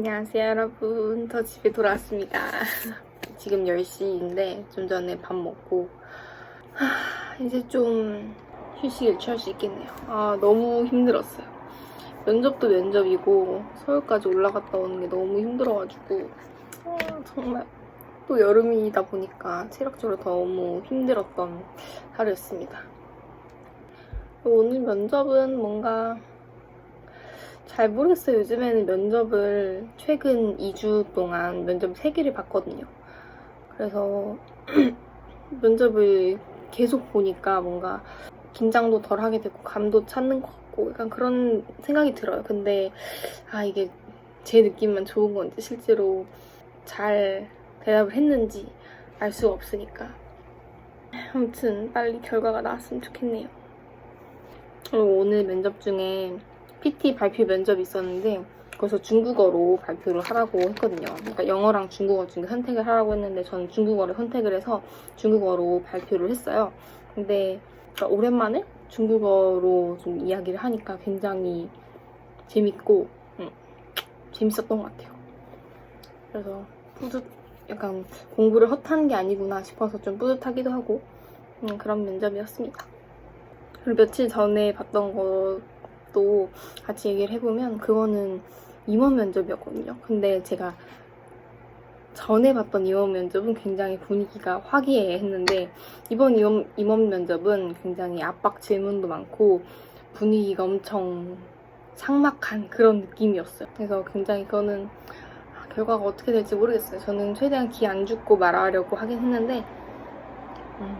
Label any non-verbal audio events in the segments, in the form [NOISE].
안녕하세요 여러분. 저 집에 돌아왔습니다. 지금 10시인데 좀 전에 밥 먹고 하, 이제 좀 휴식을 취할 수 있겠네요. 아 너무 힘들었어요. 면접도 면접이고 서울까지 올라갔다 오는 게 너무 힘들어가지고 아, 정말 또 여름이다 보니까 체력적으로 너무 힘들었던 하루였습니다. 오늘 면접은 뭔가 잘 모르겠어요. 요즘에는 면접을 최근 2주 동안 면접 3개를 봤거든요. 그래서 [CLEARS THROAT] 면접을 계속 보니까 뭔가 긴장도 덜 하게 되고 감도 찾는 것 같고 약간 그런 생각이 들어요. 근데 아 이게 제 느낌만 좋은 건지 실제로 잘 대답을 했는지 알 수가 없으니까 아무튼 빨리 결과가 나왔으면 좋겠네요. 그리고 오늘 면접 중에 PT 발표 면접이 있었는데 거기서 중국어로 발표를 하라고 했거든요. 그러니까 영어랑 중국어 중에 선택을 하라고 했는데 저는 중국어를 선택을 해서 중국어로 발표를 했어요. 근데 그러니까 오랜만에 중국어로 좀 이야기를 하니까 굉장히 재밌고 음, 재밌었던 것 같아요. 그래서 뿌듯 약간 공부를 헛한 게 아니구나 싶어서 좀 뿌듯하기도 하고 음, 그런 면접이었습니다. 그리고 며칠 전에 봤던 것 도 같이 얘기를 해보면 그거는 임원 면접이었거든요. 근데 제가 전에 봤던 임원 면접은 굉장히 분위기가 화기애애했는데 이번 임원, 임원 면접은 굉장히 압박 질문도 많고 분위기가 엄청 삭막한 그런 느낌이었어요. 그래서 굉장히 그거는 결과가 어떻게 될지 모르겠어요. 저는 최대한 기 안 죽고 말하려고 하긴 했는데 음,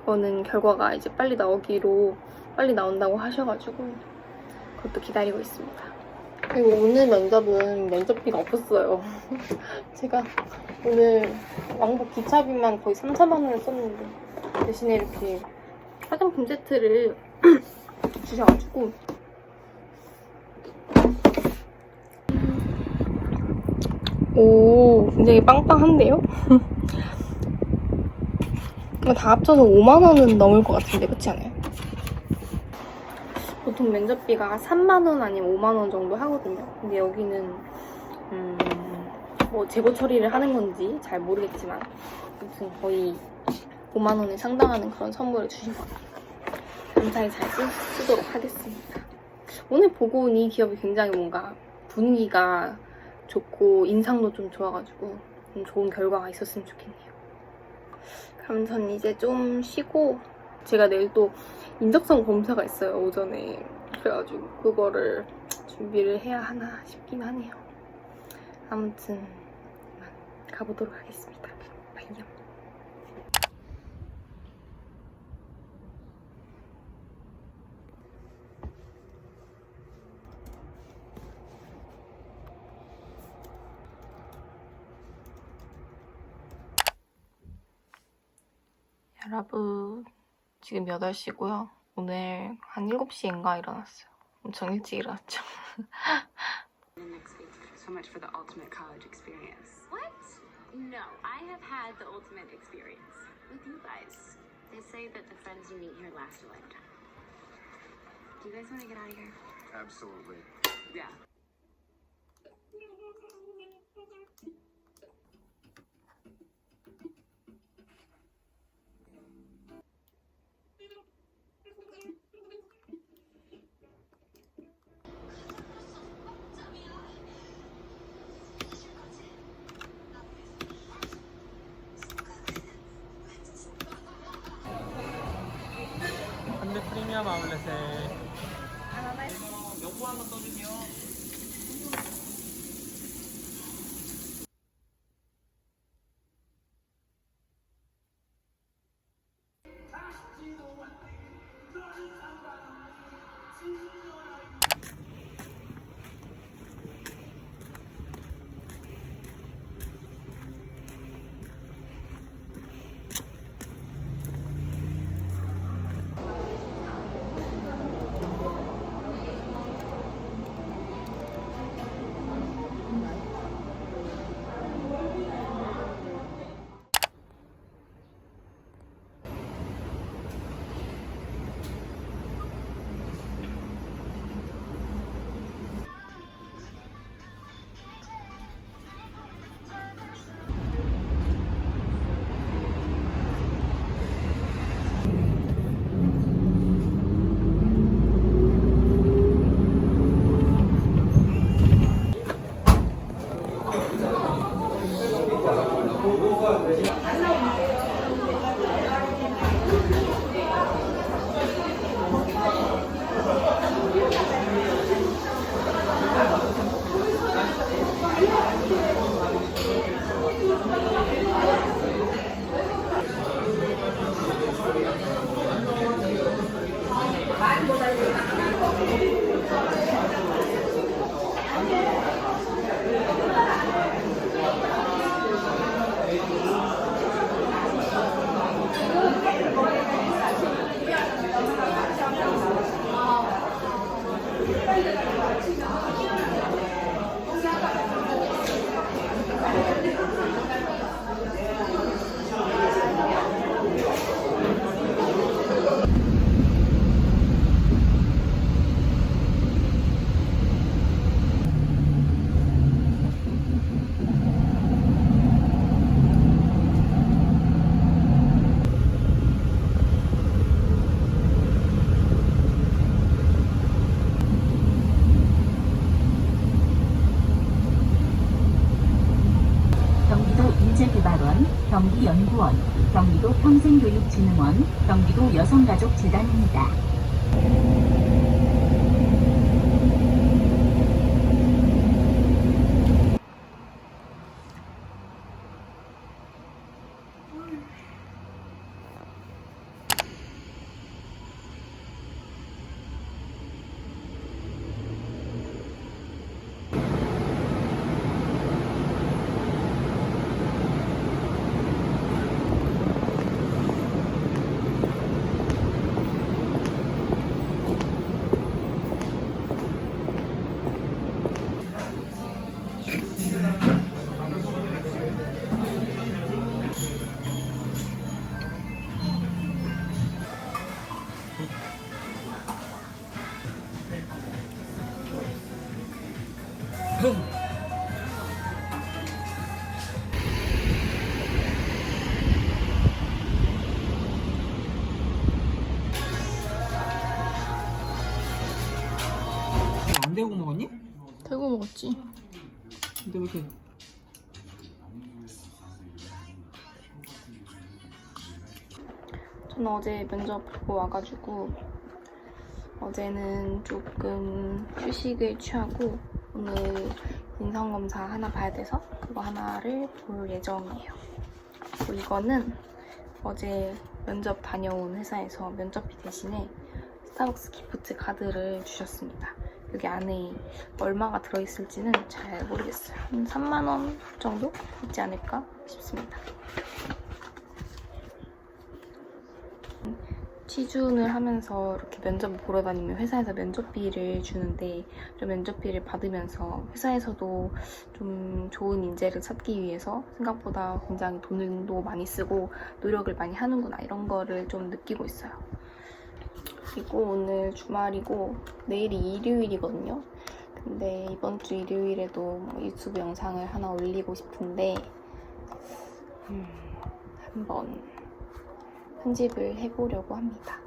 그거는 결과가 이제 빨리 나오기로 빨리 나온다고 하셔가지고 그것도 기다리고 있습니다. 그리고 오늘 면접은 면접비가 없었어요. [LAUGHS] 제가 오늘 왕복 기차비만 거의 3, 4만 원을 썼는데 대신에 이렇게 화장품 세트를 [CLEARS THROAT] 주셔가지고 오 굉장히 빵빵한데요? [LAUGHS] 다 합쳐서 5만 원은 넘을 것 같은데 그렇지 않아요? 보통 면접비가 3만 원 아니면 5만 원 정도 하거든요. 근데 여기는 음, 뭐 재고 처리를 하는 건지 잘 모르겠지만 무슨 거의 5만 원에 상당하는 그런 선물을 주신 것 같아요. 감사히 잘 쓰, 쓰도록 하겠습니다. 오늘 보고 온 이 기업이 굉장히 뭔가 분위기가 좋고 인상도 좀 좋아가지고 좀 좋은 결과가 있었으면 좋겠네요. 전 이제 좀 쉬고 제가 내일 또 인적성 검사가 있어요 오전에 그래가지고 그거를 준비를 해야 하나 싶긴 하네요. 아무튼 가보도록 하겠습니다. 바이요. 여러분 지금 8시고요. 오늘 한 7시인가 일어났어요. 엄청 일찍 일어났죠. So much for the ultimate college experience. What? No, I have had the ultimate experience with you guys. They say that the friends you meet here last a lifetime. Do you guys want to get out of here? Absolutely. Yeah. 프리미엄 아울렛에 경기도 연구원, 경기도 평생교육진흥원, 경기도 여성가족재단입니다. 안 대고 먹었니? 대구 먹었지. 근데 왜 이렇게 저는 어제 면접 보고 와가지고 어제는 조금 휴식을 취하고 오늘 인성검사 하나 봐야 돼서 그거 하나를 볼 예정이에요. 그리고 이거는 어제 면접 다녀온 회사에서 면접비 대신에 스타벅스 기프트 카드를 주셨습니다. 여기 안에 얼마가 들어있을지는 잘 모르겠어요. 한 3만원 정도 있지 않을까 싶습니다. 취준을 하면서 이렇게 면접 보러 다니면 회사에서 면접비를 주는데 좀 면접비를 받으면서 회사에서도 좀 좋은 인재를 찾기 위해서 생각보다 굉장히 돈도 많이 쓰고 노력을 많이 하는구나 이런 거를 좀 느끼고 있어요. 그리고 오늘 주말이고 내일이 일요일이거든요. 근데 이번 주 일요일에도 뭐 유튜브 영상을 하나 올리고 싶은데 음, 한번 편집을 해보려고 합니다.